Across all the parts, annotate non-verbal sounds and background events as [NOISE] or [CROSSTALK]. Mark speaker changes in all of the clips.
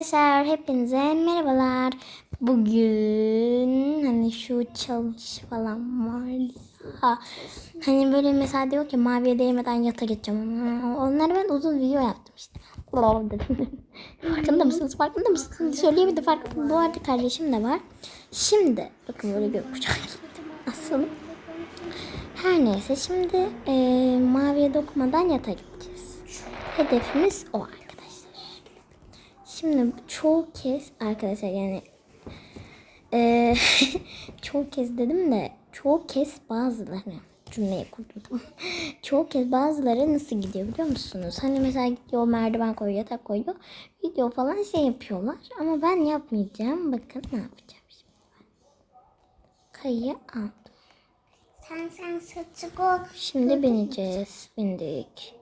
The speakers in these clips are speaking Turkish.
Speaker 1: Arkadaşlar hepinize merhabalar. Bugün hani şu çalış falan var. Ha, hani böyle mesela diyor ki maviye değmeden yata geçeceğim. Onları ben uzun video yaptım işte. Farkında mısınız? Farkında mısınız? Söyleyemedim. Farkında. Bu arada kardeşim de var. Şimdi bakın böyle gökkuşağı Asıl. Her neyse şimdi e, maviye dokunmadan yata gideceğiz. Hedefimiz o. Şimdi çoğu kez arkadaşlar yani eee çoğu kez dedim de çoğu kez bazıları cümleyi kurdum. çoğu kez bazıları nasıl gidiyor biliyor musunuz? Hani mesela gidiyor merdiven koyuyor yatak koyuyor. Video falan şey yapıyorlar. Ama ben yapmayacağım. Bakın ne yapacağım şimdi. Kayıyı aldım.
Speaker 2: Sen sen saçı.
Speaker 1: Şimdi bineceğiz. Bindik.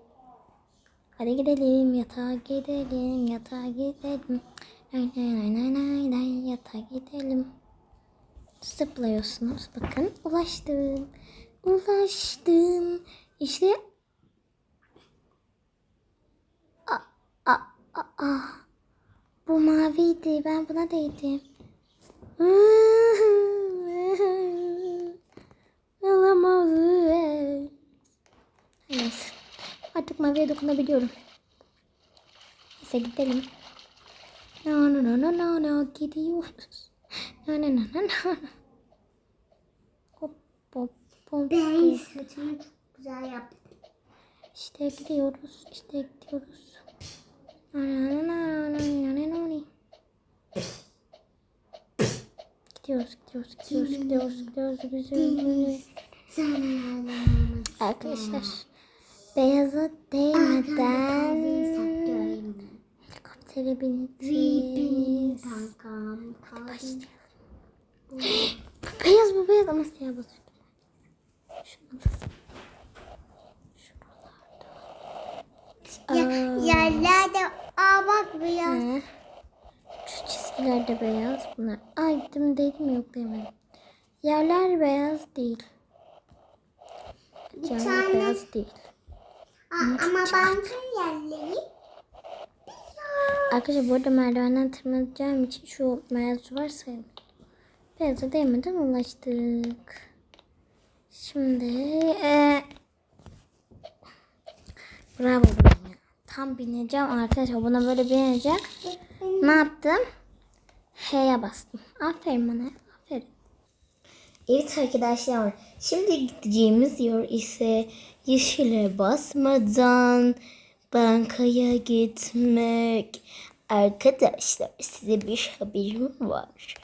Speaker 1: Hadi gidelim yatağa gidelim yatağa gidelim. Nay nay nay nay nay yatağa gidelim. Zıplıyorsunuz. Bakın ulaştım. Ulaştım. İşte Aa, aa, aa, aa. Bu maviydi. Ben buna değdim. Olamaz. Artık maviye dokunabiliyorum. Neyse gidelim. No no no no no no gidiyoruz. No no no no no. Hop hop hop.
Speaker 2: Ben
Speaker 1: hop.
Speaker 2: saçını çok güzel yaptım.
Speaker 1: İşte gidiyoruz. İşte gidiyoruz. No no no no no no no. Gidiyoruz, gidiyoruz, gidiyoruz, gidiyoruz, gidiyoruz, gidiyoruz. Arkadaşlar, beyaza değmeden helikoptere bineceğiz. Başlayalım. [GASPS] Bu beyaz bu beyaz ama siyah basıyor.
Speaker 2: Ya, yerlerde aa bak beyaz.
Speaker 1: Hı. Şu çizgiler de beyaz bunlar. Ay dedim dedim yok demedim. Yerler beyaz değil. Yerler
Speaker 2: tane-
Speaker 1: beyaz değil.
Speaker 2: Aa, ama bankın yerleri
Speaker 1: Arkadaşlar bu arada merdivenden tırmanacağım için şu var sayın. Beyaza değmeden ulaştık. Şimdi e, bravo bana ya. Tam bineceğim arkadaşlar buna böyle bineceğim. Ne yaptım? H'ye bastım. Aferin bana. Aferin. Evet arkadaşlar. Şimdi gideceğimiz yer ise yeşile basmadan bankaya gitmek. Arkadaşlar size bir haberim var.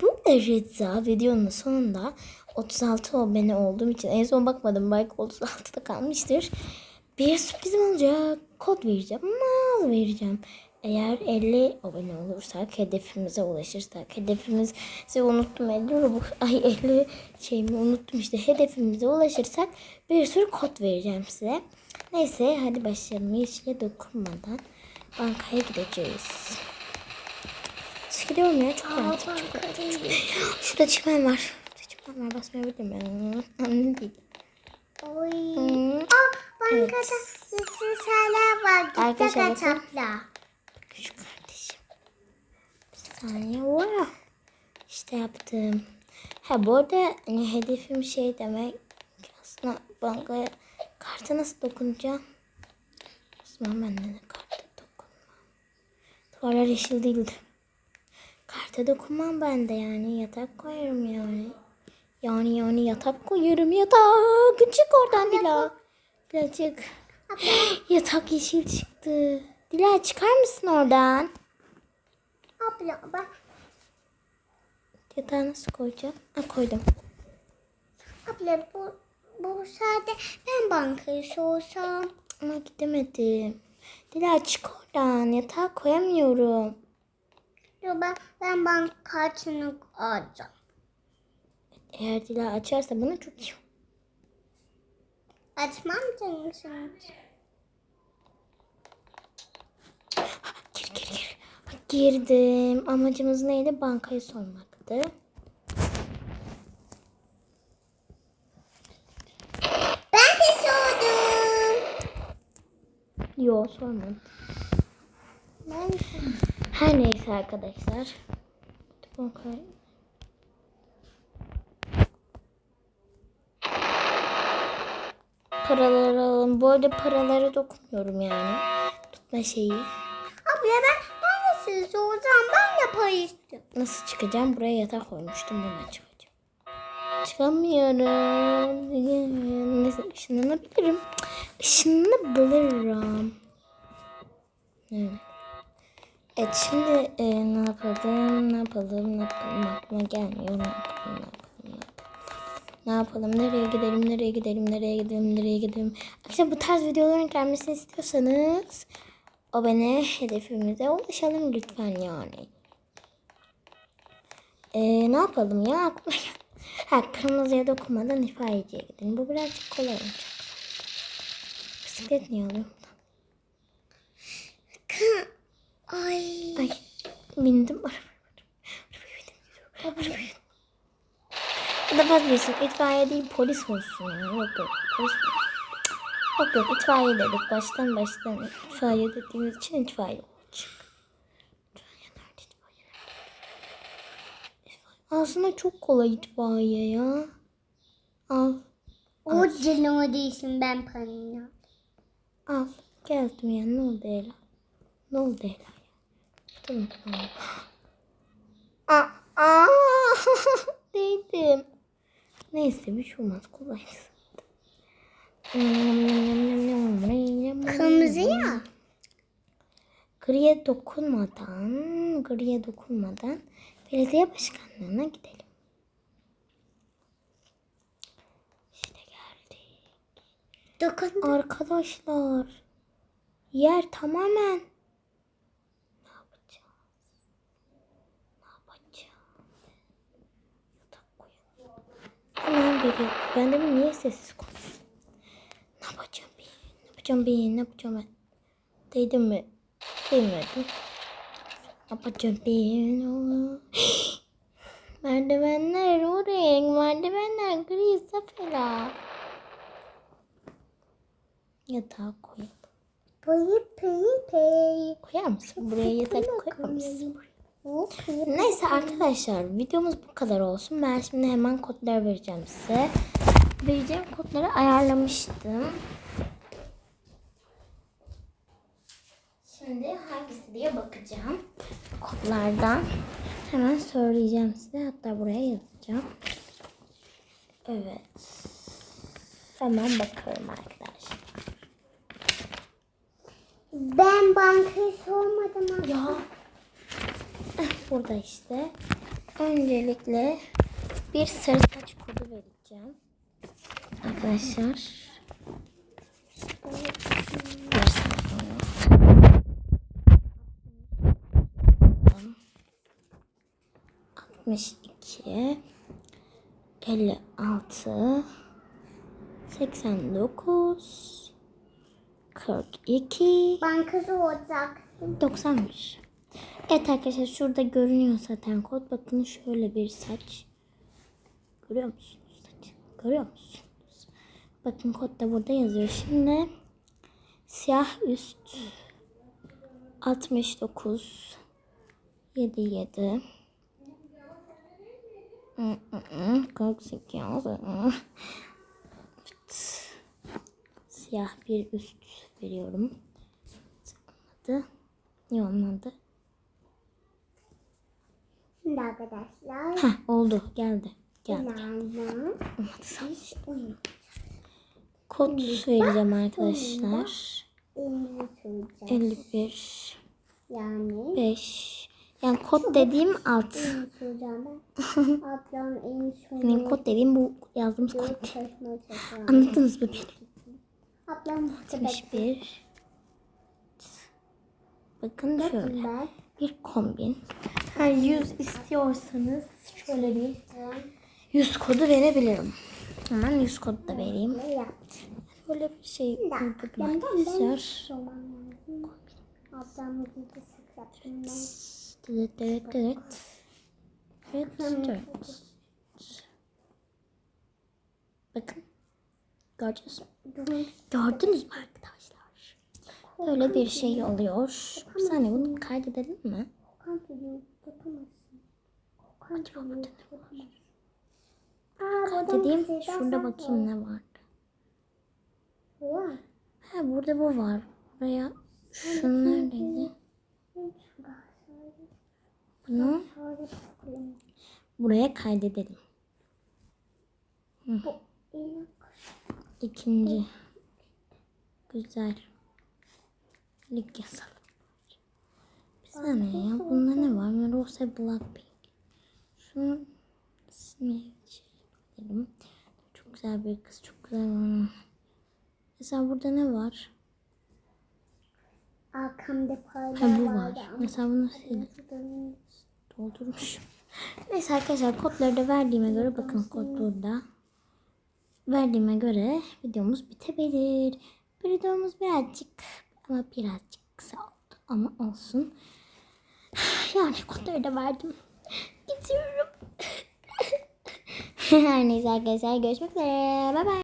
Speaker 1: Bu arada videonun sonunda 36 abone olduğum için en son bakmadım belki 36'da kalmıştır. Bir sürprizim olacak. Kod vereceğim. Mal vereceğim. Eğer 50 abone olursak, hedefimize ulaşırsak, hedefimizi unuttum 50 Robux, ay 50 şeyimi unuttum işte, hedefimize ulaşırsak bir sürü kod vereceğim size. Neyse hadi başlayalım. Yeşile dokunmadan bankaya gideceğiz. Nasıl gidiyorum ya? Çok rahat. Çok rahat. Şurada çimen var. Şurada çimen var. Basmayabilir miyim? Anne değil.
Speaker 2: Oy.
Speaker 1: Hmm.
Speaker 2: Aa bankada yeşil şeyler var. Git de
Speaker 1: bakın.
Speaker 2: çapla.
Speaker 1: Küçük kardeşim. Bir saniye. Wow. İşte yaptım. Ha bu arada hani hedefim şey demek. Aslında bankaya karta nasıl dokunacağım? O zaman ben de karta dokunmam. Duvarlar yeşil değildi. Karta dokunmam ben de yani. Yatak koyarım yani. Yani yani yatak koyarım yatak. Çık oradan Dila. Dila çık. [GASPS] Yatak yeşil çıktı. Dila çıkar mısın oradan?
Speaker 2: Abla bak.
Speaker 1: Yatağı nasıl koyacağım? Ha koydum.
Speaker 2: Abla bu bu sade ben bankayı sorsam.
Speaker 1: Ama gidemedim. Dila çık oradan. Yatağa koyamıyorum.
Speaker 2: Yo ben, ben banka kartını alacağım.
Speaker 1: Eğer Dila açarsa bana çok iyi.
Speaker 2: Açmam canım şimdi.
Speaker 1: Gir gir gir. Girdim. Amacımız neydi? Bankayı sormaktı.
Speaker 2: Ben de sordum.
Speaker 1: Yo sormadım.
Speaker 2: Ben
Speaker 1: Her neyse arkadaşlar. Kay- Paraları alalım. Bu arada paralara dokunmuyorum yani. Tutma şeyi.
Speaker 2: Abla ben neredesiniz? O zaman ben de para istiyorum.
Speaker 1: Nasıl çıkacağım? Buraya yatak koymuştum. Buradan çıkacağım. Çıkamıyorum. Neyse ışınlanabilirim. Işınlanabilirim. Evet. Evet şimdi e, ne yapalım, ne yapalım, ne yapalım aklıma gelmiyor. Ne yapalım, ne yapalım, ne. Ne yapalım, nereye gidelim, nereye gidelim, nereye gidelim, nereye gidelim. Arkadaşlar bu tarz videoların gelmesini istiyorsanız abone hedefimize ulaşalım lütfen yani. Ee, ne yapalım ya aklıma. [LAUGHS] Ha kırmızıya dokunmadan itfaiyeciye gidelim. Bu birazcık kolay olacak. Bisiklet niye alıyorum?
Speaker 2: Ay.
Speaker 1: Ay bindim arabaya. Arabaya bindim. Bu da vazgeçsin. İtfaiye değil polis olsun. ya. Yok yok. Polis Yok yok itfaiye dedik. Baştan baştan itfaiye dediğimiz için itfaiye olacak. İtfaiye nerede itfaiye? İtfaiye. Aslında çok kolay itfaiye ya. Al.
Speaker 2: O canıma değilsin ben paranı.
Speaker 1: Al. Geldim ya. Ne oldu Ela? Ne oldu Ela? ya? Tamam tamam. Aa, aa, [LAUGHS] değdim. Neyse bir şey olmaz kolay.
Speaker 2: Kırmızı ya.
Speaker 1: Griye dokunmadan, griye dokunmadan belediye başkanlığına gidelim. İşte geldik.
Speaker 2: Dokun.
Speaker 1: Arkadaşlar yer tamamen ne yapacağız? Ne yapacağız? Hemen geliyor. Ben de niye sessiz yapacağım bir? Ne yapacağım bir? Ne yapacağım ben? Değdim mi? Değmedim. Ne yapacağım bir? [GASPS] Merdivenler o renk. Merdivenler gri safela. Yatağa koyalım.
Speaker 2: Payı payı payı.
Speaker 1: Koyar mısın? Buraya yatak koyar mısın? Neyse arkadaşlar videomuz bu kadar olsun. Ben şimdi hemen kodlar vereceğim size. Vereceğim kodları ayarlamıştım. Şimdi hangisi diye bakacağım. Kodlardan hemen söyleyeceğim size. Hatta buraya yazacağım. Evet. Hemen bakıyorum arkadaşlar.
Speaker 2: Ben bankayı sormadım.
Speaker 1: Ya. Eh, Burada işte. Öncelikle bir sarı saç kodu vereceğim. Arkadaşlar. Bir saniye. 62 56 89 42
Speaker 2: Bankası olacak.
Speaker 1: 90'mış. Evet arkadaşlar şurada görünüyor zaten kod. Bakın şöyle bir saç. Görüyor musunuz saç? Görüyor musunuz? Bakın kod da burada yazıyor. Şimdi siyah üst 69 77 48 Evet. Siyah bir üst veriyorum. Olmadı. Niye olmadı?
Speaker 2: Şimdi arkadaşlar.
Speaker 1: Heh oldu. Geldi. Geldi.
Speaker 2: Uyuyor.
Speaker 1: Kod vereceğim arkadaşlar.
Speaker 2: Elini söyleyeceğim.
Speaker 1: 51
Speaker 2: Yani.
Speaker 1: 5 yani kod dediğim alt.
Speaker 2: Söyleyeceğim [LAUGHS]
Speaker 1: Benim
Speaker 2: söyleyeceğim.
Speaker 1: kod dediğim bu yazdığımız kod. Anladınız mı beni?
Speaker 2: Ablam muhtemelen.
Speaker 1: 61 Bakın şöyle. Bir kombin. Ha 100 istiyorsanız şöyle bir 100 kodu verebilirim. Hemen 100 kodu da vereyim. Böyle bir şey
Speaker 2: yaptım ben.
Speaker 1: Evet, evet, evet. Evet, evet. Bakın. Gördünüz mü? Gördünüz mü arkadaşlar? Böyle bir şey oluyor. Bir saniye bunu kaydedelim mi? Acaba burada ne var? Dediğim şurada bakayım ne vardı. Ha burada bu var. Buraya şunlar neredeydi? Bunu
Speaker 2: Şöyle bakayım.
Speaker 1: buraya kaydedelim.
Speaker 2: İğne
Speaker 1: İkinci. Güzel. Lig yazalım. Bir saniye ya. Bunda ne var? Rosa Blackpink. Şunu ismini çekelim. Çok güzel bir kız. Çok güzel. Mesela burada ne var?
Speaker 2: Arkamda paralar
Speaker 1: Ha bu var. Mesela bunu doldurmuşum. [LAUGHS] Neyse arkadaşlar kodları da verdiğime göre bakın kod burada. Verdiğime göre videomuz bitebilir. Videomuz birazcık ama birazcık kısa oldu ama olsun. [SIGHS] Yani kodları da verdim. [LAUGHS] Gidiyorum. Her neyse arkadaşlar görüşmek üzere. Bay bay.